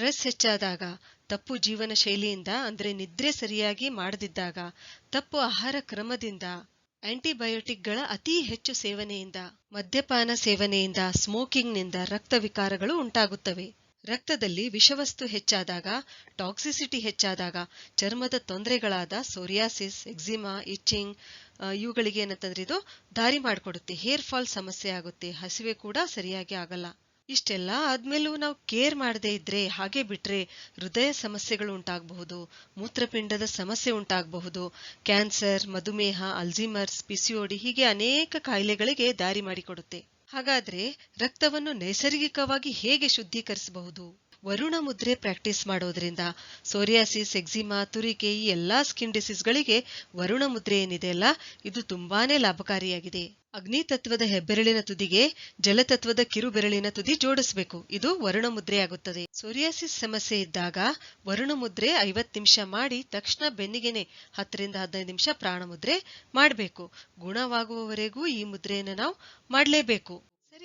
Stress ಹೆಚ್ಚಾದಾಗ, ತಪ್ಪು ಜೀವನ ಶೈಲಿಯಿಂದ, ಅಂದರೆ ನಿದ್ರೆ ಸರಿಯಾಗಿ ಮಾಡದಿದ್ದಾಗ, ತಪ್ಪು ಆಹಾರ ಕ್ರಮದಿಂದ, ಆಂಟಿಬಯೋಟಿಕ್ಗಳ ಅತಿ ಹೆಚ್ಚು ಸೇವನೆಯಿಂದ, ಮದ್ಯಪಾನ ಸೇವನೆಯಿಂದ, ಸ್ಮೋಕಿಂಗ್ನಿಂದ ರಕ್ತ ವಿಕಾರಗಳು ಉಂಟಾಗುತ್ತವೆ. ರಕ್ತದಲ್ಲಿ ವಿಷವಸ್ತು ಹೆಚ್ಚಾದಾಗ, ಟಾಕ್ಸಿಸಿಟಿ ಹೆಚ್ಚಾದಾಗ, ಚರ್ಮದ ತೊಂದರೆಗಳಾದ ಸೋರಿಯಾಸಿಸ್, ಎಕ್ಸಿಮಾ, ಇಚ್ಚಿಂಗ್ ಇವುಗಳಿಗೆ ಏನಂತಂದ್ರೆ ಇದು ದಾರಿ ಮಾಡಿಕೊಡುತ್ತೆ. ಹೇರ್ ಫಾಲ್ ಸಮಸ್ಯೆ ಆಗುತ್ತೆ. ಹಸಿವೆ ಕೂಡ ಸರಿಯಾಗಿ ಆಗಲ್ಲ. ಇಷ್ಟೆಲ್ಲ ಆದ್ಮೇಲೂ ನಾವು ಕೇರ್ ಮಾಡದೇ ಇದ್ರೆ ಹಾಗೆ ಬಿಟ್ರೆ ಹೃದಯ ಸಮಸ್ಯೆಗಳು ಉಂಟಾಗಬಹುದು, ಮೂತ್ರಪಿಂಡದ ಸಮಸ್ಯೆ ಉಂಟಾಗಬಹುದು, ಕ್ಯಾನ್ಸರ್, ಮಧುಮೇಹ ಅಲ್ಝಿಮರ್ಸ್ ಪಿಸಿಯೋಡಿ ಹೀಗೆ ಅನೇಕ ಕಾಯಿಲೆಗಳಿಗೆ ದಾರಿ ಮಾಡಿಕೊಡುತ್ತೆ. ಹಾಗಾದ್ರೆ ರಕ್ತವನ್ನು ನೈಸರ್ಗಿಕವಾಗಿ ಹೇಗೆ ಶುದ್ಧೀಕರಿಸಬಹುದು? ವರುಣ ಮುದ್ರೆ ಪ್ರಾಕ್ಟೀಸ್ ಮಾಡೋದ್ರಿಂದ ಸೋರಿಯಾಸಿಸ್, ಎಕ್ಸಿಮಾ, ತುರಿಕೆ ಈ ಎಲ್ಲಾ ಸ್ಕಿನ್ ಡಿಸೀಸ್ಗಳಿಗೆ ವರುಣ ಮುದ್ರೆ ಏನಿದೆ ಅಲ್ಲ, ಇದು ತುಂಬಾನೇ ಲಾಭಕಾರಿಯಾಗಿದೆ. ಅಗ್ನಿ ತತ್ವದ ಹೆಬ್ಬೆರಳಿನ ತುದಿಗೆ ಜಲತತ್ವದ ಕಿರುಬೆರಳಿನ ತುದಿ ಜೋಡಿಸಬೇಕು. ಇದು ವರುಣ ಮುದ್ರೆ ಆಗುತ್ತದೆ. ಸೋರಿಯಾಸಿಸ್ ಸಮಸ್ಯೆ ಇದ್ದಾಗ ವರುಣ ಮುದ್ರೆ ಐವತ್ ನಿಮಿಷ ಮಾಡಿ ತಕ್ಷಣ ಬೆನ್ನಿಗೆನೆ ಹತ್ತರಿಂದ ಹದಿನೈದು ನಿಮಿಷ ಪ್ರಾಣ ಮುದ್ರೆ ಮಾಡಬೇಕು. ಗುಣವಾಗುವವರೆಗೂ ಈ ಮುದ್ರೆಯನ್ನು ನಾವು ಮಾಡಲೇಬೇಕು.